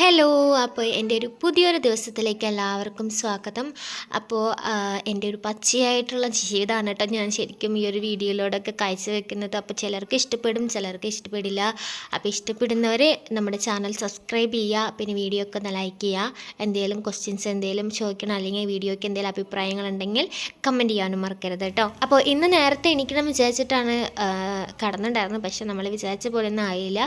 Hello അപ്പോൾ എന്റെ ഒരു പുതിയൊരു ദിവസത്തിലേക്ക് എല്ലാവർക്കും സ്വാഗതം. അപ്പോൾ എന്റെ ഒരു പച്ചയായിട്ടുള്ള ജീവിതമാണ് കേട്ടോ ഞാൻ ശരിക്കും ഈ ഒരു വീഡിയോയിലൂടെയൊക്കെ കാഴ്ചവെക്കുന്നത് അപ്പോൾ ചിലർക്ക് ഇഷ്ടപ്പെടും ചിലർക്ക് ഇഷ്ടപ്പെടില്ല. അപ്പോൾ ഇഷ്ടപ്പെടുന്നവർ നമ്മുടെ ചാനൽ സബ്സ്ക്രൈബ് ചെയ്യുക പിന്നെ വീഡിയോ ഒക്കെ ഒന്ന് ലൈക്ക് ചെയ്യുക. എന്തെങ്കിലും ക്വസ്റ്റ്യൻസ് എന്തെങ്കിലും ചോദിക്കണം അല്ലെങ്കിൽ വീഡിയോയ്ക്ക് എന്തെങ്കിലും അഭിപ്രായങ്ങളുണ്ടെങ്കിൽ കമന്റ് ചെയ്യാനും മറക്കരുത് കേട്ടോ. അപ്പോൾ ഇന്ന് നേരത്തെ എണീക്കണം വിചാരിച്ചിട്ടാണ് ആ, പക്ഷേ നമ്മൾ വിചാരിച്ച പോലെ ഒന്നും ആയില്ല.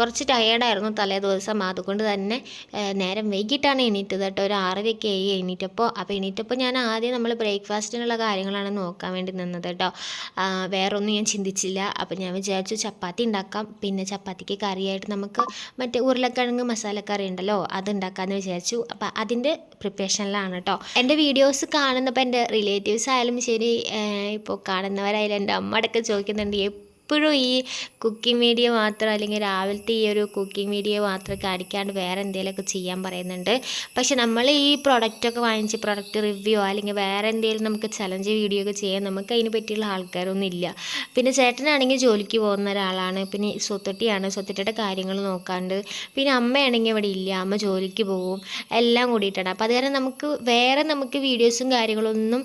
കുറച്ച് ടയേർഡായിരുന്നു തലേ ദിവസം. അതുകൊണ്ട് തന്നെ ആ, നേരം വൈകിട്ടാണ് എണീറ്റത് കേട്ടോ. ഒരു ആറരയൊക്കെ ആയി എണീറ്റപ്പോൾ അപ്പോൾ എണീറ്റപ്പോൾ ഞാൻ ആദ്യം നമ്മൾ ബ്രേക്ക്ഫാസ്റ്റിനുള്ള കാര്യങ്ങളാണ് നോക്കാൻ വേണ്ടി നിന്നത് കേട്ടോ. വേറൊന്നും ഞാൻ ചിന്തിച്ചില്ല. അപ്പോൾ ഞാൻ വിചാരിച്ചു ചപ്പാത്തി ഉണ്ടാക്കാം. പിന്നെ ചപ്പാത്തിക്ക് കറിയായിട്ട് നമുക്ക് മറ്റേ ഉരുളക്കിഴങ്ങ് മസാലക്കറി ഉണ്ടല്ലോ അത് ഉണ്ടാക്കാമെന്ന് വിചാരിച്ചു. അപ്പോൾ അതിന്റെ പ്രിപ്പറേഷനിലാണ് കേട്ടോ. എന്റെ വീഡിയോസ് കാണുന്നപ്പോൾ എന്റെ റിലേറ്റീവ്സ് ആയാലും ശരി ഇപ്പോൾ കാണുന്നവരായാലും എന്റെ അമ്മ അടക്കം ചോദിക്കുന്നുണ്ട് എപ്പോഴും ഈ കുക്കിംഗ് വീഡിയോ മാത്രം അല്ലെങ്കിൽ രാവിലത്തെ ഈ ഒരു കുക്കിംഗ് വീഡിയോ മാത്രം കാണിക്കാണ്ട് വേറെ എന്തെങ്കിലുമൊക്കെ ചെയ്യാൻ പറയുന്നുണ്ട്. പക്ഷെ നമ്മൾ ഈ പ്രൊഡക്റ്റൊക്കെ വാങ്ങിച്ച് പ്രൊഡക്റ്റ് റിവ്യൂ അല്ലെങ്കിൽ വേറെ എന്തെങ്കിലും നമുക്ക് ചലഞ്ച് വീഡിയോ ഒക്കെ ചെയ്യാൻ നമുക്ക് അതിന് പറ്റിയുള്ള ആൾക്കാരൊന്നും ഇല്ല. പിന്നെ ചേട്ടനാണെങ്കിൽ ജോലിക്ക് പോകുന്ന ഒരാളാണ്. പിന്നെ സ്വത്തൊട്ടിയാണ് സ്വത്തൊട്ടിയുടെ കാര്യങ്ങൾ നോക്കാണ്ട്. പിന്നെ അമ്മയാണെങ്കിൽ ഇവിടെ ഇല്ല. അമ്മ ജോലിക്ക് പോകും. എല്ലാം കൂടിയിട്ടാണ്. അപ്പോൾ അതുകാരണം നമുക്ക് വേറെ നമുക്ക് വീഡിയോസും കാര്യങ്ങളൊന്നും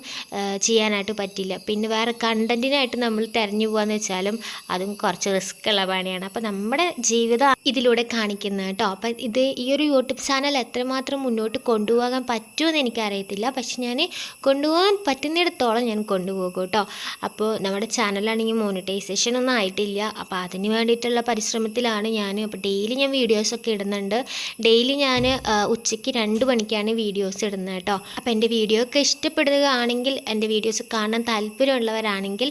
ചെയ്യാനായിട്ട് പറ്റില്ല. പിന്നെ വേറെ കണ്ടന്റിനായിട്ട് നമ്മൾ തിരഞ്ഞു പോകാന്ന് വെച്ചാലും അതും കുറച്ച് റിസ്ക് ഉള്ള പണിയാണ്. അപ്പോൾ നമ്മുടെ ജീവിതം ഇതിലൂടെ കാണിക്കുന്നത് കേട്ടോ. അപ്പം ഇത് ഈ ഒരു യൂട്യൂബ് ചാനൽ എത്രമാത്രം മുന്നോട്ട് കൊണ്ടുപോകാൻ പറ്റുമെന്ന് എനിക്കറിയത്തില്ല. പക്ഷെ ഞാൻ കൊണ്ടുപോകാൻ പറ്റുന്നിടത്തോളം ഞാൻ കൊണ്ടുപോകും കേട്ടോ. അപ്പോൾ നമ്മുടെ ചാനലാണെങ്കിൽ മോണിറ്റൈസേഷൻ ഒന്നും ആയിട്ടില്ല. അപ്പോൾ അതിന് വേണ്ടിയിട്ടുള്ള പരിശ്രമത്തിലാണ് ഞാൻ അപ്പോൾ ഡെയിലി ഞാൻ വീഡിയോസൊക്കെ ഇടുന്നുണ്ട്. ഡെയിലി ഞാൻ ഉച്ചയ്ക്ക് രണ്ട് മണിക്കാണ് വീഡിയോസ് ഇടുന്നത് കേട്ടോ. അപ്പോൾ എന്റെ വീഡിയോ ഒക്കെ ഇഷ്ടപ്പെടുകയാണെങ്കിൽ എന്റെ വീഡിയോസ് കാണാൻ താല്പര്യമുള്ളവരാണെങ്കിൽ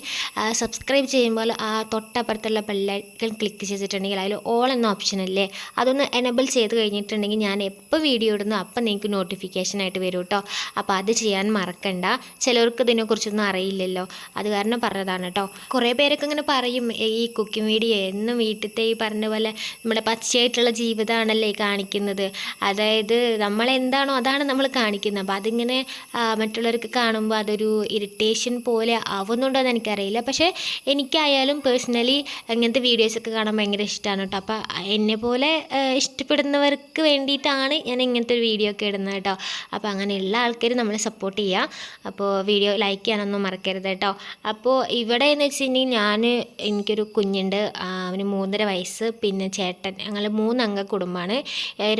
സബ്സ്ക്രൈബ് ചെയ്യുമ്പോൾ ആ തൊട്ടപ്പുറത്തുള്ള ബെല്ലൈക്കൺ ക്ലിക്ക് ചെയ്തിട്ടുണ്ടെങ്കിൽ അതിൽ ഓൾ എന്ന ഓപ്ഷൻ അല്ലേ? അതൊന്ന് എനബിൾ ചെയ്ത് കഴിഞ്ഞിട്ടുണ്ടെങ്കിൽ ഞാൻ എപ്പോൾ വീഡിയോ ഇടുന്നു അപ്പം നിങ്ങൾക്ക് നോട്ടിഫിക്കേഷൻ ആയിട്ട് വരും കേട്ടോ അപ്പോൾ അത് ചെയ്യാൻ മറക്കണ്ട. ചിലർക്ക് ഇതിനെക്കുറിച്ചൊന്നും അറിയില്ലല്ലോ. അത് കാരണം പറഞ്ഞതാണ് കേട്ടോ കുറേ പേരൊക്കെ ഇങ്ങനെ പറയും ഈ കുക്കിംഗ് വീഡിയോ എന്നും വീട്ടിലത്തെ ഈ പറഞ്ഞ പോലെ നമ്മുടെ പച്ചയായിട്ടുള്ള ജീവിതമാണല്ലേ കാണിക്കുന്നത്. അതായത് നമ്മളെന്താണോ അതാണ് നമ്മൾ കാണിക്കുന്നത്. അപ്പോൾ അതിങ്ങനെ മറ്റുള്ളവർക്ക് കാണുമ്പോൾ അതൊരു ഇറിറ്റേഷൻ പോലെ ആവുന്നുണ്ടോ എന്ന് എനിക്കറിയില്ല. പക്ഷേ എനിക്കായാലും പേഴ്സണലി അങ്ങനത്തെ വീഡിയോസൊക്കെ കാണാൻ ഭയങ്കര ഇഷ്ടമാണ് കേട്ടോ അപ്പോൾ എന്നെ പോലെ ഇഷ്ടപ്പെടുന്നവർക്ക് വേണ്ടിയിട്ടാണ് ഞാൻ ഇങ്ങനത്തെ ഒരു വീഡിയോ ഒക്കെ ഇടുന്നത് കേട്ടോ അപ്പോൾ എല്ലാ ആൾക്കാർ നമ്മളെ സപ്പോർട്ട് ചെയ്യുക അപ്പോൾ വീഡിയോ ലൈക്ക് ചെയ്യാനൊന്നും മറക്കരുത് കേട്ടോ അപ്പോൾ ഇവിടെ എന്ന് വെച്ചിട്ടുണ്ടെങ്കിൽ ഞാൻ എനിക്കൊരു കുഞ്ഞുണ്ട്. അവന് മൂന്നര വയസ്സ് പിന്നെ ചേട്ടൻ ഞങ്ങൾ മൂന്നംഗ കുടുംബമാണ്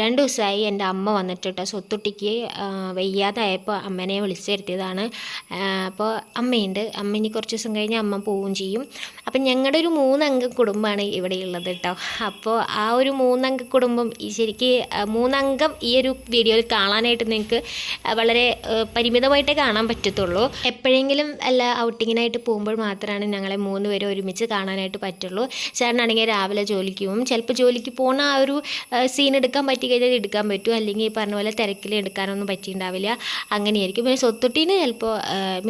രണ്ട് ദിവസമായി എന്റെ അമ്മ വന്നിട്ട് കേട്ടോ സ്വത്തുട്ടിക്ക് വയ്യാതായപ്പോൾ അമ്മനെ വിളിച്ചു വരുത്തിയതാണ്. അപ്പോൾ അമ്മയുണ്ട്. അമ്മ ഇനി കുറച്ച് ദിവസം കഴിഞ്ഞ് അമ്മ പോവുകയും ചെയ്യും. അപ്പം ഞങ്ങളുടെ ഒരു മൂന്നംഗ കുടുംബമാണ് ഇവിടെ ഉള്ളത് കേട്ടോ അപ്പോൾ ആ ഒരു മൂന്നംഗ കുടുംബം ഈ ശരിക്ക് മൂന്നംഗം ഈ ഒരു വീഡിയോയിൽ കാണാനായിട്ട് നിങ്ങൾക്ക് വളരെ പരിമിതമായിട്ടേ കാണാൻ പറ്റത്തുള്ളൂ. എപ്പോഴെങ്കിലും അല്ല ഔട്ടിങ്ങിനായിട്ട് പോകുമ്പോൾ മാത്രമാണ് ഞങ്ങളെ മൂന്ന് പേരും ഒരുമിച്ച് കാണാനായിട്ട് പറ്റുള്ളൂ. ചേട്ടനാണെങ്കിൽ രാവിലെ ജോലിക്ക് പോകും ചിലപ്പോൾ ജോലിക്ക് പോകുന്ന ആ ഒരു സീൻ എടുക്കാൻ പറ്റി കഴിഞ്ഞാൽ എടുക്കാൻ പറ്റും. അല്ലെങ്കിൽ ഈ പറഞ്ഞ പോലെ തിരക്കിൽ എടുക്കാനൊന്നും പറ്റിയിട്ടുണ്ടാവില്ല അങ്ങനെയായിരിക്കും. പിന്നെ സ്വത്തുട്ടീന് ചിലപ്പോൾ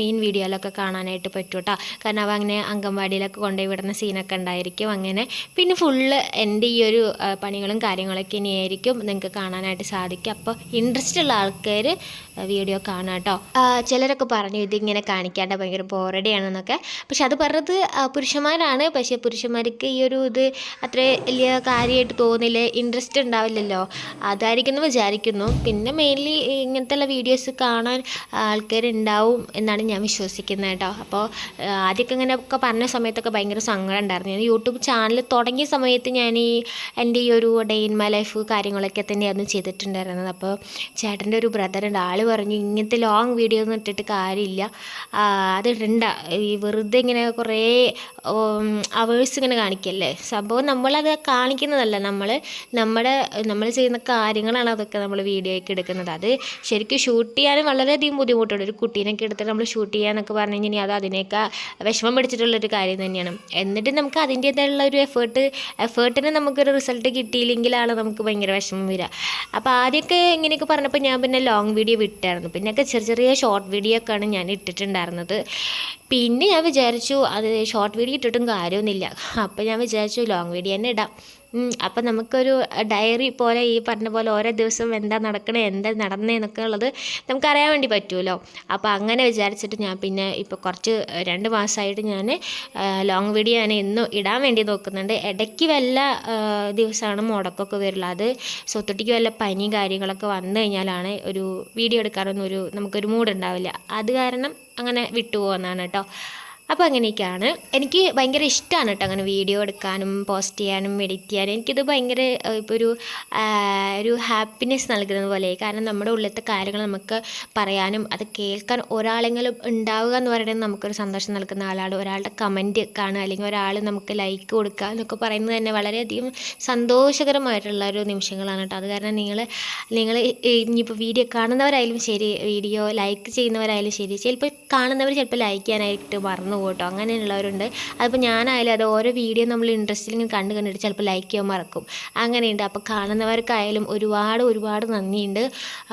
മെയിൻ വീഡിയോയിലൊക്കെ കാണാനായിട്ട് പറ്റും കേട്ടോ കാരണം അവ അങ്ങനെ അംഗൻവാടിയിലൊക്കെ കൊണ്ടുപോയി വിടുന്ന സീനൊക്കെ ഉണ്ടായിരിക്കും അങ്ങനെ. പിന്നെ ഫുള്ള് എന്റെ ഈ ഒരു പണികളും കാര്യങ്ങളൊക്കെ ഇനിയായിരിക്കും നിങ്ങൾക്ക് കാണാനായിട്ട് സാധിക്കും. അപ്പോൾ ഇൻട്രസ്റ്റ് ഉള്ള ആൾക്കാർ വീഡിയോ കാണാം കേട്ടോ ചിലരൊക്കെ പറഞ്ഞു ഇതിങ്ങനെ കാണിക്കാണ്ട് ഭയങ്കര ബോറടിയാണെന്നൊക്കെ പക്ഷെ അത് പറഞ്ഞത് പുരുഷന്മാരാണ്. പക്ഷേ പുരുഷന്മാർക്ക് ഈ ഒരു ഇത് അത്ര വലിയ കാര്യമായിട്ട് തോന്നില്ല ഇൻട്രസ്റ്റ് ഉണ്ടാവില്ലല്ലോ. അതായിരിക്കും എന്ന് വിചാരിക്കുന്നു. പിന്നെ മെയിൻലി ഇങ്ങനത്തെ വീഡിയോസ് കാണാൻ ആൾക്കാരുണ്ടാവും എന്നാണ് ഞാൻ വിശ്വസിക്കുന്നത് കേട്ടോ അപ്പോൾ ആദ്യമൊക്കെ ഇങ്ങനെയൊക്കെ പറഞ്ഞ സമയത്തൊക്കെ ഭയങ്കര സങ്കടം ഉണ്ടായിരുന്നു ഞാൻ യൂട്യൂബ് ചാനൽ തുടങ്ങിയ സമയത്ത് ഞാൻ ഈ എന്റെ ഈ ഒരു ഡേ ഇൻ മൈ ലൈഫ് കാര്യങ്ങളൊക്കെ തന്നെയായിരുന്നു ചെയ്തിട്ടുണ്ടായിരുന്നത്. അപ്പോൾ ചേട്ടന്റെ ഒരു ബ്രദറുണ്ട് ആൾ പറഞ്ഞു ഇങ്ങനത്തെ ലോങ് വീഡിയോ ഒന്നും ഇട്ടിട്ട് കാര്യമില്ല. അത് ഇടണ്ട. ഈ വെറുതെ ഇങ്ങനെ കുറേ അവേഴ്സ് ഇങ്ങനെ കാണിക്കല്ലേ? സംഭവം നമ്മളത് കാണിക്കുന്നതല്ല. നമ്മൾ നമ്മുടെ നമ്മൾ ചെയ്യുന്ന കാര്യങ്ങളാണ് അതൊക്കെ നമ്മൾ വീഡിയോയ്ക്ക് എടുക്കുന്നത്. അത് ശരിക്കും ഷൂട്ട് ചെയ്യാനും വളരെയധികം ബുദ്ധിമുട്ടുണ്ട്. ഒരു കുട്ടീനൊക്കെ എടുത്തിട്ട് നമ്മൾ ഷൂട്ട് ചെയ്യാനൊക്കെ പറഞ്ഞു കഴിഞ്ഞാൽ അത് അതിനേക്കാൾ വിഷമം പിടിച്ചിട്ടുള്ളൊരു കാര്യം തന്നെയാണ്. എന്നിട്ട് നമുക്ക് അതിന്റേതായുള്ള ഒരു എഫേർട്ട് എഫേർട്ടിന് നമുക്കൊരു റിസൾട്ട് കിട്ടിയില്ലെങ്കിലാണ് നമുക്ക് ഭയങ്കര വിഷമം വരിക. അപ്പോൾ ആദ്യമൊക്കെ ഇങ്ങനെയൊക്കെ പറഞ്ഞപ്പോൾ ഞാൻ പിന്നെ ലോങ് വീഡിയോ വിട്ടായിരുന്നു. പിന്നെയൊക്കെ ചെറിയ ചെറിയ ഷോർട്ട് വീഡിയോ ഒക്കെയാണ് ഞാൻ ഇട്ടിട്ടുണ്ടായിരുന്നത്. പിന്നെ ഞാൻ വിചാരിച്ചു അത് ഷോർട്ട് വീഡിയോ ഇട്ടിട്ടും കാര്യമൊന്നുമില്ല. അപ്പോൾ ഞാൻ വിചാരിച്ചു ലോങ് വീഡിയോ തന്നെ ഇടാം. അപ്പം നമുക്കൊരു ഡയറി പോലെ ഈ പറഞ്ഞ പോലെ ഓരോ ദിവസവും എന്താ നടക്കണേ എന്താ നടന്നതെന്നൊക്കെ ഉള്ളത് നമുക്കറിയാൻ വേണ്ടി പറ്റുമല്ലോ അപ്പോൾ അങ്ങനെ വിചാരിച്ചിട്ട് ഞാൻ പിന്നെ ഇപ്പോൾ കുറച്ച് രണ്ട് മാസമായിട്ട് ഞാൻ ലോങ് വീഡിയോ ഞാൻ എന്നും ഇടാൻ വേണ്ടി നോക്കുന്നുണ്ട്. ഇടയ്ക്ക് വല്ല ദിവസമാണ് മുടക്കമൊക്കെ വരില്ല. അത് സ്വത്തൊട്ടിക്ക് വല്ല പനി കാര്യങ്ങളൊക്കെ വന്നു കഴിഞ്ഞാലാണ് ഒരു വീഡിയോ എടുക്കാനൊന്നും ഒരു നമുക്കൊരു മൂഡ് ഉണ്ടാവില്ല. അത് കാരണം അങ്ങനെ വിട്ടുപോകുന്നതാണ് കേട്ടോ. അപ്പോൾ അങ്ങനെയൊക്കെയാണ്. എനിക്ക് ഭയങ്കര ഇഷ്ടമാണ് കേട്ടോ അങ്ങനെ വീഡിയോ എടുക്കാനും പോസ്റ്റ് ചെയ്യാനും എഡിറ്റ് ചെയ്യാനും. എനിക്കിത് ഭയങ്കര ഇപ്പോൾ ഒരു ഒരു ഹാപ്പിനെസ് നൽകുന്നത് പോലെ കാരണം നമ്മുടെ ഉള്ളിലത്തെ കാര്യങ്ങൾ നമുക്ക് പറയാനും അത് കേൾക്കാൻ ഒരാളെങ്കിലും ഉണ്ടാവുക എന്ന് പറയുന്നത് നമുക്കൊരു സന്തോഷം നൽകുന്ന ആളാണ്. ഒരാളുടെ കമന്റ് കാണുക അല്ലെങ്കിൽ ഒരാൾ നമുക്ക് ലൈക്ക് കൊടുക്കുക എന്നൊക്കെ പറയുന്നത് തന്നെ വളരെയധികം സന്തോഷകരമായിട്ടുള്ള ഒരു നിമിഷങ്ങളാണ് കേട്ടോ അത് കാരണം നിങ്ങൾ നിങ്ങൾ ഇനിയിപ്പോൾ വീഡിയോ കാണുന്നവരായാലും ശരി വീഡിയോ ലൈക്ക് ചെയ്യുന്നവരായാലും ശരി. ചിലപ്പോൾ കാണുന്നവർ ചിലപ്പോൾ ലൈക്ക് ചെയ്യാനായിട്ട് മറന്നു പോകും കേട്ടോ അങ്ങനെയുള്ളവരുണ്ട്. അതിപ്പോൾ ഞാനായാലും അത് ഓരോ വീഡിയോ നമ്മൾ ഇൻട്രസ്റ്റിൽ കണ്ട് കണ്ടിട്ട് ചിലപ്പോൾ ലൈക്ക് ചെയ്യാൻ മറക്കും. അങ്ങനെയുണ്ട്. അപ്പോൾ കാണുന്നവർക്കായാലും ഒരുപാട് ഒരുപാട് നന്ദിയുണ്ട്.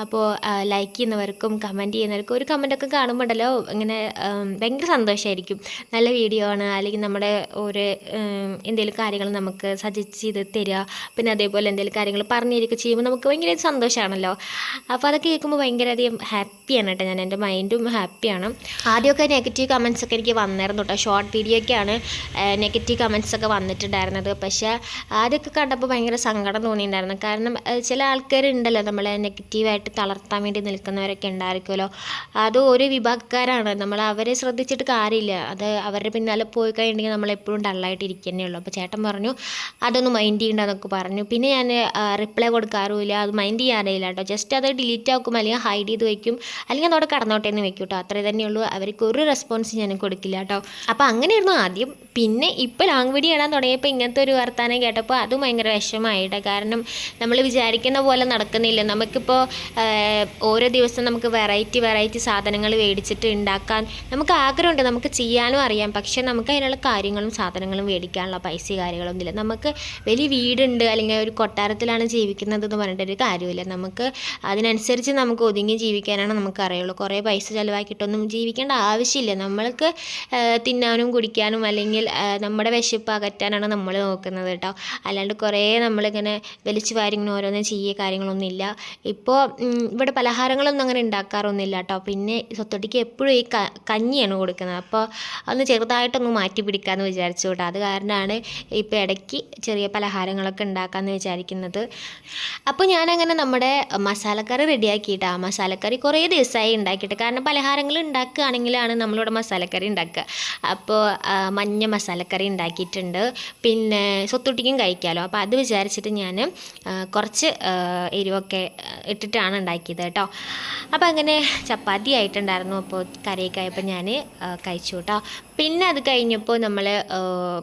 അപ്പോൾ ലൈക്ക് ചെയ്യുന്നവർക്കും കമന്റ് ചെയ്യുന്നവർക്കും ഒരു കമന്റൊക്കെ കാണുമ്പോൾ ഉണ്ടല്ലോ ഇങ്ങനെ ഭയങ്കര സന്തോഷമായിരിക്കും നല്ല വീഡിയോ ആണ്. അല്ലെങ്കിൽ നമ്മുടെ ഒരു എന്തെങ്കിലും കാര്യങ്ങൾ നമുക്ക് സജസ്റ്റ് ചെയ്ത് തരിക. പിന്നെ അതേപോലെ എന്തെങ്കിലും കാര്യങ്ങൾ പറഞ്ഞിരിക്കുക ചെയ്യുമ്പോൾ നമുക്ക് ഭയങ്കര സന്തോഷമാണല്ലോ അപ്പോൾ അതൊക്കെ കേൾക്കുമ്പോൾ ഭയങ്കരധികം ഹാപ്പിയാണ് കേട്ടോ. ഞാൻ എന്റെ മൈൻഡും ഹാപ്പിയാണ് ആദ്യമൊക്കെ നെഗറ്റീവ് കമൻസ് ഒക്കെ എനിക്ക് വന്നായിരുന്നു കേട്ടോ ഷോർട്ട് വീഡിയോ ഒക്കെയാണ് നെഗറ്റീവ് കമൻസ് ഒക്കെ വന്നിട്ടുണ്ടായിരുന്നത്. പക്ഷേ ആദ്യമൊക്കെ കണ്ടപ്പോൾ ഭയങ്കര സങ്കടം തോന്നിയിട്ടുണ്ടായിരുന്നു. കാരണം ചില ആൾക്കാരുണ്ടല്ലോ നമ്മളെ നെഗറ്റീവായിട്ട് തളർത്താൻ വേണ്ടി നിൽക്കുന്നവരൊക്കെ ഉണ്ടായിരിക്കുമല്ലോ. അത് ഒരു വിഭാഗക്കാരാണ്. നമ്മൾ അവരെ ശ്രദ്ധിച്ചിട്ട് കാര്യമില്ല. അത് അവരുടെ പിന്നാലെ പോയി കഴിഞ്ഞിട്ടുണ്ടെങ്കിൽ നമ്മളെപ്പോഴും ഡള്ളായിട്ട് ഇരിക്കുന്നേ ഉള്ളൂ. അപ്പോൾ ചേട്ടൻ പറഞ്ഞു അതൊന്നും മൈൻഡ് ചെയ്യണ്ടെന്നൊക്കെ പറഞ്ഞു. പിന്നെ ഞാൻ റിപ്ലൈ കൊടുക്കാറുമില്ല. അത് മൈൻഡ് ചെയ്യാറില്ല കേട്ടോ ജസ്റ്റ് അത് ഡിലീറ്റ് ആക്കും അല്ലെങ്കിൽ ഹൈഡ് ചെയ്ത് വയ്ക്കും അല്ലെങ്കിൽ അതോടെ കടന്നോട്ടെ എന്ന് വെക്കും കേട്ടോ അത്രേ തന്നെയുള്ളൂ. അവർക്ക് ഒരു റെസ്പോൺസ് ഞാൻ കൊടുക്കില്ല കേട്ടോ. അപ്പോൾ അങ്ങനെയായിരുന്നു ആദ്യം. പിന്നെ ഇപ്പോൾ ലാങ് വീഡിയോ ഇടാൻ തുടങ്ങിയപ്പോൾ ഇങ്ങനത്തെ ഒരു വർത്താനം കേട്ടപ്പോൾ അതും ഭയങ്കര വിഷമമായിട്ട്. കാരണം നമ്മൾ വിചാരിക്കുന്ന പോലെ നടക്കുന്നില്ല. നമുക്കിപ്പോൾ ഓരോ ദിവസം നമുക്ക് വെറൈറ്റി വെറൈറ്റി സാധനങ്ങൾ മേടിച്ചിട്ട് ഉണ്ടാക്കാൻ നമുക്ക് ആഗ്രഹമുണ്ട്. നമുക്ക് ചെയ്യാനും അറിയാം. പക്ഷേ നമുക്ക് അതിനുള്ള കാര്യങ്ങളും സാധനങ്ങളും മേടിക്കാനുള്ള പൈസ കാര്യങ്ങളൊന്നും ഇല്ല നമുക്ക് വലിയ വീടുണ്ട്. അല്ലെങ്കിൽ ഒരു കൊട്ടാരത്തിലാണ് ജീവിക്കുന്നത് എന്ന് പറഞ്ഞിട്ടൊരു കാര്യമില്ല നമുക്ക് അതിനനുസരിച്ച് നമുക്ക് ഒതുങ്ങി ജീവിക്കാനാണ് നമുക്ക് അറിയുള്ളൂ കുറേ പൈസ ചിലവാക്കിയിട്ടൊന്നും ജീവിക്കേണ്ട ആവശ്യമില്ല. നമ്മൾക്ക് തിന്നാനും കുടിക്കാനും അല്ലെങ്കിൽ നമ്മുടെ വിശപ്പ് അകറ്റാനാണ് നമ്മൾ നോക്കുന്നത് കേട്ടോ. അല്ലാണ്ട് കുറേ നമ്മളിങ്ങനെ വലിച്ചു വാരിങ്ങനെ ഓരോന്നും ചെയ്യുക കാര്യങ്ങളൊന്നുമില്ല. ഇപ്പോൾ ഇവിടെ പലഹാരങ്ങളൊന്നും അങ്ങനെ ഉണ്ടാക്കാറൊന്നുമില്ല കേട്ടോ. പിന്നെ സ്വത്തൊട്ടിക്ക് എപ്പോഴും ഈ കഞ്ഞിയാണ് കൊടുക്കുന്നത്. അപ്പോൾ ഒന്ന് ചെറുതായിട്ടൊന്ന് മാറ്റി പിടിക്കാമെന്ന് വിചാരിച്ചു കേട്ടോ. അത് കാരണമാണ് ഇപ്പോൾ ഇടയ്ക്ക് ചെറിയ പലഹാരങ്ങളൊക്കെ ഉണ്ടാക്കാമെന്ന് വിചാരിക്കുന്നത്. അപ്പോൾ ഞാനങ്ങനെ നമ്മുടെ മസാലക്കറി റെഡിയാക്കിയിട്ടാണ് മസാലക്കറി കുറേ ദിവസമായി ഉണ്ടാക്കിയിട്ട്. കാരണം പലഹാരങ്ങൾ ഉണ്ടാക്കുകയാണെങ്കിലാണ് നമ്മളിവിടെ മസാലക്കറി ഉണ്ടാക്കുക. അപ്പോൾ ആ, മഞ്ഞ മസാലക്കറി ഉണ്ടാക്കിയിട്ടുണ്ട്. പിന്നെ സ്വത്തുട്ടിക്കും കഴിക്കാമല്ലോ അപ്പോൾ അത് വിചാരിച്ചിട്ട് ഞാൻ കുറച്ച് എരിവൊക്കെ ഇട്ടിട്ടാണ് ഉണ്ടാക്കിയത് കേട്ടോ. അപ്പോൾ അങ്ങനെ ചപ്പാത്തി ആയിട്ടുണ്ടായിരുന്നു. അപ്പോൾ കറിയൊക്കെ ആയപ്പോൾ ഞാൻ കഴിച്ചു കേട്ടോ. പിന്നെ അത് കഴിഞ്ഞപ്പോൾ നമ്മൾ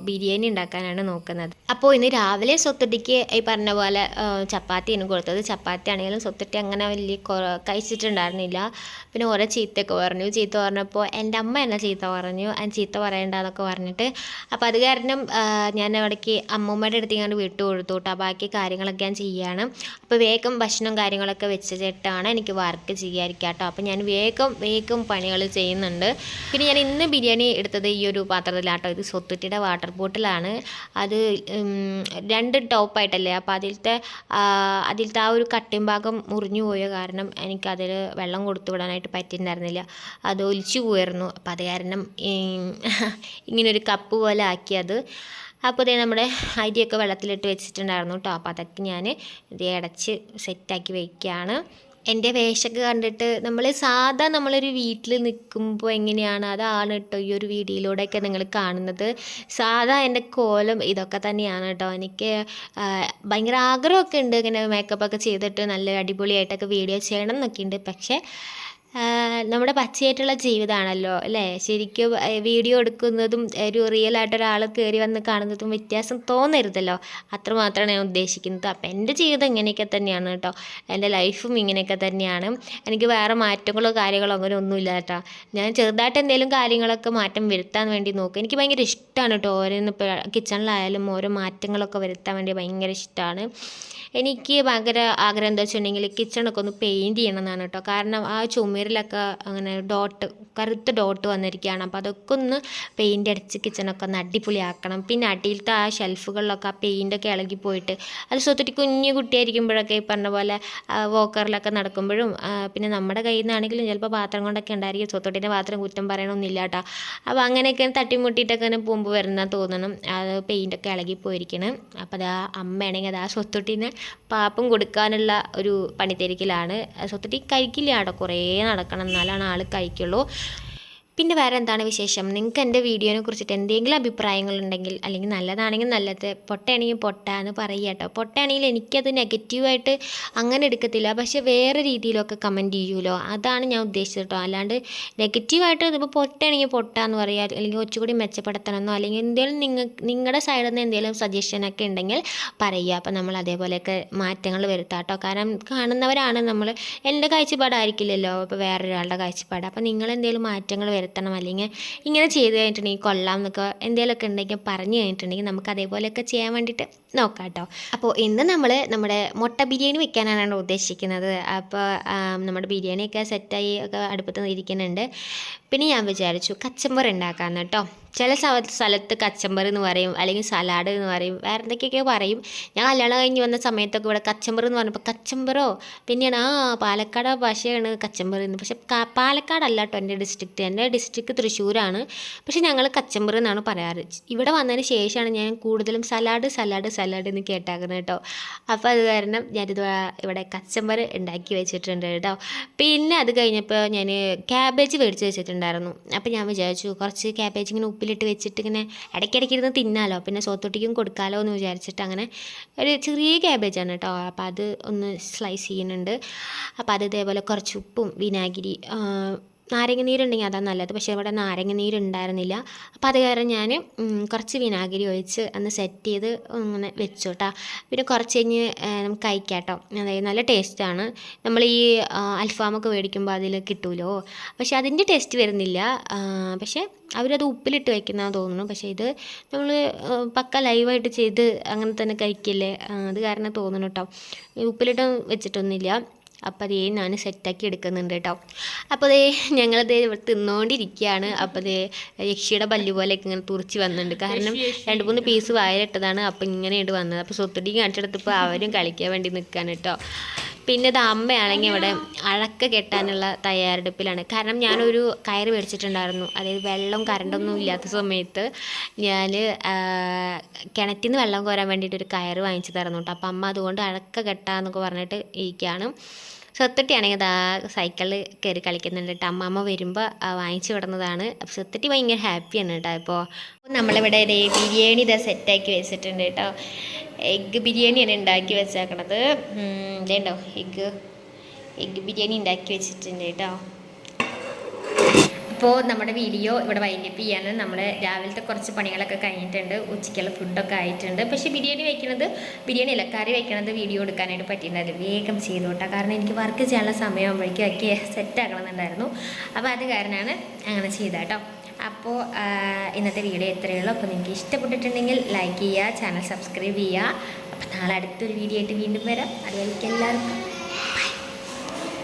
ബിരിയാണി ഉണ്ടാക്കാനാണ് നോക്കുന്നത്. അപ്പോൾ ഇന്ന് രാവിലെ സ്വത്തൊട്ടിക്ക് ഈ പറഞ്ഞ പോലെ ആ, ചപ്പാത്തിയാണ് കൊടുത്തത്. ചപ്പാത്തി ആണെങ്കിലും സ്വത്തൊട്ടി അങ്ങനെ വലിയ കഴിച്ചിട്ടുണ്ടായിരുന്നില്ല. പിന്നെ ഓരോ ചീത്തയൊക്കെ പറഞ്ഞു. ചീത്ത പറഞ്ഞപ്പോൾ എന്റെ അമ്മ എന്നെ ചീത്ത പറഞ്ഞു. ഞാൻ ചീത്ത പറയണ്ടെന്നൊക്കെ പറഞ്ഞിട്ട് അപ്പോൾ അത് കാരണം ഞാൻ അവിടേക്ക് അമ്മൂമ്മയുടെ അടുത്ത് ഞാൻ വിട്ടു കൊടുത്തു കേട്ടോ. ബാക്കി കാര്യങ്ങളൊക്കെ ഞാൻ ചെയ്യാണ്. അപ്പോൾ വേഗം ഭക്ഷണം കാര്യങ്ങളൊക്കെ വെച്ചിട്ടാണ് എനിക്ക് വർക്ക് ചെയ്യാതിരിക്കുക കേട്ടോ. അപ്പോൾ ഞാൻ വേഗം വേഗം പണികൾ ചെയ്യുന്നുണ്ട്. പിന്നെ ഞാൻ ഇന്ന് ബിരിയാണി എടുത്തത് ഈ ഒരു പാത്രത്തിലാട്ടോ. ഇത് സ്വത്തുറ്റിയുടെ വാട്ടർ ബോട്ടിലാണ് അത് രണ്ട് ടോപ്പായിട്ടല്ലേ അപ്പോൾ അതിലത്തെ അതിലത്തെ ആ ഒരു കട്ടിൻ ഭാഗം മുറിഞ്ഞു പോയ കാരണം എനിക്കതിൽ വെള്ളം കൊടുത്തു വിടാനായിട്ട് പറ്റിയിട്ടുണ്ടായിരുന്നില്ല അത് ഒലിച്ചു പോയിരുന്നു. അപ്പം അത് കാരണം ഇങ്ങനൊരു കപ്പ് പോലെ ആക്കിയത്. അപ്പോൾ ഇതേ നമ്മുടെ അരിയൊക്കെ വെള്ളത്തിലിട്ട് വെച്ചിട്ടുണ്ടായിരുന്നു കേട്ടോ. അപ്പോൾ അതൊക്കെ ഞാൻ ഇത് അടച്ച് സെറ്റാക്കി വയ്ക്കുകയാണ് എന്റെ വേഷമൊക്കെ കണ്ടിട്ട് നമ്മൾ സാധാ നമ്മളൊരു വീട്ടിൽ നിൽക്കുമ്പോൾ എങ്ങനെയാണ് അതാണ് കേട്ടോ ഈ ഒരു വീഡിയോയിലൂടെയൊക്കെ നിങ്ങൾ കാണുന്നത്. സാധാ എന്റെ കോലം ഇതൊക്കെ തന്നെയാണ് കേട്ടോ. എനിക്ക് ഭയങ്കര ആഗ്രഹമൊക്കെ ഉണ്ട് ഇങ്ങനെ മേക്കപ്പൊക്കെ ചെയ്തിട്ട് നല്ല അടിപൊളിയായിട്ടൊക്കെ വീഡിയോ ചെയ്യണം എന്നൊക്കെ ഉണ്ട്. പക്ഷേ നമ്മുടെ പച്ചയായിട്ടുള്ള ജീവിതമാണല്ലോ അല്ലേ? ശരിക്കും വീഡിയോ എടുക്കുന്നതും ഒരു റിയൽ ആയിട്ട് ഒരാൾ കയറി വന്ന് കാണുന്നതും വ്യത്യാസം തോന്നരുതല്ലോ. അത്രമാത്രമാണ് ഞാൻ ഉദ്ദേശിക്കുന്നത്. അപ്പം എന്റെ ജീവിതം ഇങ്ങനെയൊക്കെ തന്നെയാണ് കേട്ടോ. എന്റെ ലൈഫും ഇങ്ങനെയൊക്കെ തന്നെയാണ്. എനിക്ക് വേറെ മാറ്റങ്ങളോ കാര്യങ്ങളോ അങ്ങനെ ഒന്നുമില്ല കേട്ടോ. ഞാൻ ചെറുതായിട്ട് എന്തെങ്കിലും കാര്യങ്ങളൊക്കെ മാറ്റം വരുത്താൻ വേണ്ടി നോക്കും. എനിക്ക് ഭയങ്കര ഇഷ്ടമാണ് കേട്ടോ. ഓരോന്ന് കിച്ചണിലായാലും ഓരോ മാറ്റങ്ങളൊക്കെ വരുത്താൻ വേണ്ടി ഭയങ്കര ഇഷ്ടമാണ്. എനിക്ക് ഭയങ്കര ആഗ്രഹം എന്താ വെച്ചിട്ടുണ്ടെങ്കിൽ കിച്ചണൊക്കെ ഒന്ന് പെയിന്റ് ചെയ്യണമെന്നാണ് കേട്ടോ. കാരണം ആ ചുമരിലൊക്കെ അങ്ങനെ ഡോട്ട് കറുത്ത ഡോട്ട് വന്നിരിക്കുകയാണ്. അപ്പോൾ അതൊക്കെ ഒന്ന് പെയിന്റ് അടിച്ച് കിച്ചണൊക്കെ ഒന്ന് അടിപൊളിയാക്കണം. പിന്നെ അടിയിലത്തെ ആ ഷെൽഫുകളിലൊക്കെ ആ പെയിന്റൊക്കെ ഇളകി പോയിട്ട് അത് സ്വത്തിട്ട് കുഞ്ഞു കുട്ടിയായിരിക്കുമ്പോഴൊക്കെ ഈ പറഞ്ഞ പോലെ വോക്കറിലൊക്കെ നടക്കുമ്പോഴും പിന്നെ നമ്മുടെ കയ്യിൽ നിന്നാണെങ്കിലും ചിലപ്പോൾ പാത്രം കൊണ്ടൊക്കെ ഉണ്ടായിരിക്കും. സ്വത്തൊട്ടിന്റെ പാത്രം കുറ്റം പറയണമെന്നില്ല കേട്ടോ. അപ്പോൾ അങ്ങനെയൊക്കെ തട്ടിമുട്ടിയിട്ടൊക്കെ ഇങ്ങനെ പോകുമ്പോൾ വരുന്ന തോന്നണം. അത് പെയിന്റൊക്കെ ഇളകി പോയിരിക്കണം. അപ്പോൾ ആ അമ്മയാണെങ്കിൽ അത് സ്വത്തൊട്ടിനെ പാപ്പം കൊടുക്കാനുള്ള ഒരു പണിത്തിരക്കിലാണ്. സത്യത്തിൽ കഴിക്കില്ല കേട്ടോ. കുറേ നടക്കണം. എന്നാലാണ് ആൾ കഴിക്കുള്ളൂ. പിന്നെ വേറെ എന്താണ് വിശേഷം? നിങ്ങൾക്ക് എന്റെ വീഡിയോനെ കുറിച്ചിട്ട് എന്തെങ്കിലും അഭിപ്രായങ്ങളുണ്ടെങ്കിൽ അല്ലെങ്കിൽ നല്ലതാണെങ്കിൽ നല്ലത് പൊട്ടയാണെങ്കിൽ പൊട്ട എന്ന് പറയുക കേട്ടോ. പൊട്ടയാണെങ്കിൽ എനിക്കത് നെഗറ്റീവായിട്ട് അങ്ങനെ എടുക്കത്തില്ല. പക്ഷേ വേറെ രീതിയിലൊക്കെ കമന്റ് ചെയ്യുമല്ലോ. അതാണ് ഞാൻ ഉദ്ദേശിച്ചത് കേട്ടോ. അല്ലാണ്ട് നെഗറ്റീവായിട്ട് ഇതിപ്പോൾ പൊട്ടയാണെങ്കിൽ പൊട്ട എന്ന് പറയുക അല്ലെങ്കിൽ കുറച്ചുകൂടി മെച്ചപ്പെടുത്തണമെന്നോ അല്ലെങ്കിൽ എന്തെങ്കിലും നിങ്ങൾ നിങ്ങളുടെ സൈഡിൽ നിന്ന് എന്തെങ്കിലും സജഷനൊക്കെ ഉണ്ടെങ്കിൽ പറയുക. അപ്പോൾ നമ്മൾ അതേപോലെയൊക്കെ മാറ്റങ്ങൾ വരുത്താം കേട്ടോ. കാരണം കാണുന്നവരാണ് നമ്മൾ എന്റെ കാഴ്ചപ്പാടായിരിക്കില്ലല്ലോ. ഇപ്പോൾ വേറൊരാളുടെ കാഴ്ചപ്പാട്. അപ്പോൾ നിങ്ങൾ എന്തെങ്കിലും മാറ്റങ്ങൾ വരുത്തണം. അല്ലെങ്കിൽ ഇങ്ങനെ ചെയ്ത് കഴിഞ്ഞിട്ടുണ്ടെങ്കിൽ കൊള്ളാം എന്നൊക്കെ എന്തെങ്കിലുമൊക്കെ ഉണ്ടെങ്കിൽ പറഞ്ഞു കഴിഞ്ഞിട്ടുണ്ടെങ്കിൽ നമുക്ക് അതേപോലെയൊക്കെ ചെയ്യാൻ വേണ്ടിയിട്ട് നോക്കാം കേട്ടോ അപ്പോൾ ഇന്ന് നമ്മൾ നമ്മുടെ മുട്ട ബിരിയാണി വെക്കാനാണ് ഉദ്ദേശിക്കുന്നത്. അപ്പോൾ നമ്മുടെ ബിരിയാണിയൊക്കെ സെറ്റായി ഒക്കെ അടുപ്പത്ത് ഇരിക്കുന്നുണ്ട്. പിന്നെ ഞാൻ വിചാരിച്ചു കച്ചമ്പർ ഉണ്ടാക്കാമെന്ന് കേട്ടോ. ചില സ്ഥ- സ്ഥലത്ത് കച്ചമ്പർ എന്ന് പറയും അല്ലെങ്കിൽ സലാഡ് എന്ന് പറയും വേറെ എന്തൊക്കെയൊക്കെ പറയും. ഞാൻ കല്യാണം കഴിഞ്ഞ് വന്ന സമയത്തൊക്കെ ഇവിടെ കച്ചമ്പർ എന്ന് പറഞ്ഞപ്പോൾ കച്ചമ്പറോ? പിന്നെയാണ് ആ പാലക്കാട് ഭാഷയാണ് കച്ചമ്പർ എന്ന്. പക്ഷെ പാലക്കാടല്ല കേട്ടോ എന്റെ ഡിസ്ട്രിക്റ്റ് എന്റെ ഡിസ്ട്രിക്റ്റ് തൃശ്ശൂരാണ്. പക്ഷെ ഞങ്ങൾ കച്ചമ്പർ എന്നാണ് പറയാറ്. ഇവിടെ വന്നതിന് ശേഷമാണ് ഞാൻ കൂടുതലും സലാഡ് സലാഡ് സലാഡ് എന്ന് കേട്ടാക്കുന്നത് കേട്ടോ. അപ്പോൾ അത് കാരണം ഞാനിത് ഇവിടെ കച്ചമ്പർ ഉണ്ടാക്കി വെച്ചിട്ടുണ്ട് കേട്ടോ. പിന്നെ അത് കഴിഞ്ഞപ്പോൾ ഞാൻ ക്യാബേജ് മേടിച്ച് വെച്ചിട്ടുണ്ടായിരുന്നു. അപ്പോൾ ഞാൻ വിചാരിച്ചു കുറച്ച് ക്യാബേജ് ഇങ്ങനെ ഉപ്പിലിട്ട് വെച്ചിട്ട് ഇങ്ങനെ ഇടയ്ക്കിടയ്ക്ക് ഇരുന്ന് തിന്നാലോ. പിന്നെ സോത്തൊട്ടിക്കും കൊടുക്കാലോ എന്ന് വിചാരിച്ചിട്ട് അങ്ങനെ ഒരു ചെറിയ ക്യാബേജാണ് കേട്ടോ. അപ്പോൾ അത് ഒന്ന് സ്ലൈസ് ചെയ്യുന്നുണ്ട്. അപ്പോൾ അത് ഇതേപോലെ കുറച്ച് ഉപ്പും വിനാഗിരി നാരങ്ങ നീരുണ്ടെങ്കിൽ അതാണ് നല്ലത്. പക്ഷേ ഇവിടെ നാരങ്ങ നീരുണ്ടായിരുന്നില്ല. അപ്പോൾ അത് കാരണം ഞാൻ കുറച്ച് വിനാഗിരി ഒഴിച്ച് ഒന്ന് സെറ്റ് ചെയ്ത് അങ്ങനെ വെച്ചു കേട്ടോ. പിന്നെ കുറച്ച് കഴിഞ്ഞ് നമുക്ക് കഴിക്കാം കേട്ടോ. അതായത് നല്ല ടേസ്റ്റാണ് നമ്മൾ ഈ അൽഫാമൊക്കെ മേടിക്കുമ്പോൾ അതിൽ കിട്ടുമല്ലോ പക്ഷേ അതിന്റെ ടേസ്റ്റ് വരുന്നില്ല. പക്ഷേ അവരത് ഉപ്പിലിട്ട് വയ്ക്കുന്നതാണ് തോന്നുന്നു. പക്ഷേ ഇത് നമ്മൾ പക്ക ലൈവായിട്ട് ചെയ്ത് അങ്ങനെ തന്നെ കഴിക്കില്ലേ? അത് കാരണം തോന്നുന്നു കേട്ടോ. ഉപ്പിലിട്ട് വെച്ചിട്ടൊന്നുമില്ല. അപ്പോൾ അതേ ഞാൻ സെറ്റാക്കി എടുക്കുന്നുണ്ട് കേട്ടോ അപ്പോൾ അതേ ഞങ്ങളത് ഇവിടെ തിന്നുകൊണ്ടിരിക്കുകയാണ് അപ്പോൾ അതേ യക്ഷിയുടെ പല്ല് പോലെയൊക്കെ ഇങ്ങനെ തുറച്ച് വന്നിട്ടുണ്ട്. കാരണം രണ്ട് മൂന്ന് പീസ് വായിലിട്ടതാണ്. അപ്പോൾ ഇങ്ങനെയാണ് വന്നത്. അപ്പോൾ സ്വത്തുടി കാണിച്ചെടുത്തപ്പോൾ അവരും കളിക്കാൻ വേണ്ടി നിൽക്കാൻ കേട്ടോ പിന്നെ ഇത് അമ്മയാണെങ്കിൽ ഇവിടെ അഴക്ക കെട്ടാനുള്ള തയ്യാറെടുപ്പിലാണ്. കാരണം ഞാനൊരു കയറ് മേടിച്ചിട്ടുണ്ടായിരുന്നു. അതായത് വെള്ളം കറണ്ടൊന്നും ഇല്ലാത്ത സമയത്ത് ഞാൻ കിണറ്റിൽ നിന്ന് വെള്ളം കോരാൻ വേണ്ടിയിട്ട് ഒരു കയറ് വാങ്ങിച്ചു തരുന്നു കേട്ടോ അപ്പം അമ്മ അതുകൊണ്ട് അഴക്ക കെട്ടാന്നൊക്കെ പറഞ്ഞിട്ട് ഇരിക്കുകയാണ് സ്വത്തട്ടിയാണെങ്കിൽ അതാ സൈക്കിളിൽ കയറി കളിക്കുന്നുണ്ട് കേട്ടോ. അമ്മമ്മ വരുമ്പോൾ വാങ്ങിച്ചു വിടുന്നതാണ്. അപ്പോൾ സ്വത്തട്ടി ഭയങ്കര ഹാപ്പിയാണ് കേട്ടോ ഇപ്പോൾ നമ്മളിവിടെ ബിരിയാണി ഇതാ സെറ്റാക്കി വെച്ചിട്ടുണ്ട് കേട്ടോ. എഗ്ഗ് ബിരിയാണിയാണ് ഉണ്ടാക്കി വെച്ചേക്കണത്. ഇതേണ്ടോ? എഗ്ഗ് എഗ്ഗ് ബിരിയാണി ഉണ്ടാക്കി വെച്ചിട്ടുണ്ട് കേട്ടോ. അപ്പോൾ നമ്മുടെ വീഡിയോ ഇവിടെ വൈൻഡപ്പ് ചെയ്യാണ് നമ്മൾ രാവിലത്തെ കുറച്ച് പണികളൊക്കെ കഴിഞ്ഞിട്ടുണ്ട്. ഉച്ചയ്ക്കുള്ള ഫുഡൊക്കെ ആയിട്ടുണ്ട്. പക്ഷേ ബിരിയാണി വയ്ക്കുന്നത് ബിരിയാണി അല്ല കറി വയ്ക്കണത് വീഡിയോ എടുക്കാനായിട്ട് പറ്റിയിട്ടുണ്ടായിരുന്നു വേഗം ചെയ്തു കാരണം എനിക്ക് വർക്ക് ചെയ്യാനുള്ള സമയമാകുമ്പോഴേക്കും ഒക്കെ സെറ്റ് ആക്കണമെന്നുണ്ടായിരുന്നു. അപ്പോൾ അത് കാരണമാണ് അങ്ങനെ ചെയ്താട്ടോ അപ്പോൾ ഇന്നത്തെ വീഡിയോ ഇത്രയേ ഉള്ളൂ. അപ്പോൾ നിങ്ങൾക്ക് ഇഷ്ടപ്പെട്ടിട്ടുണ്ടെങ്കിൽ ലൈക്ക് ചെയ്യുക ചാനൽ സബ്സ്ക്രൈബ് ചെയ്യുക. അപ്പോൾ നാളെ അടുത്തൊരു വീഡിയോ ആയിട്ട് വീണ്ടും വരാം. അതുപോലെ എല്ലാവർക്കും.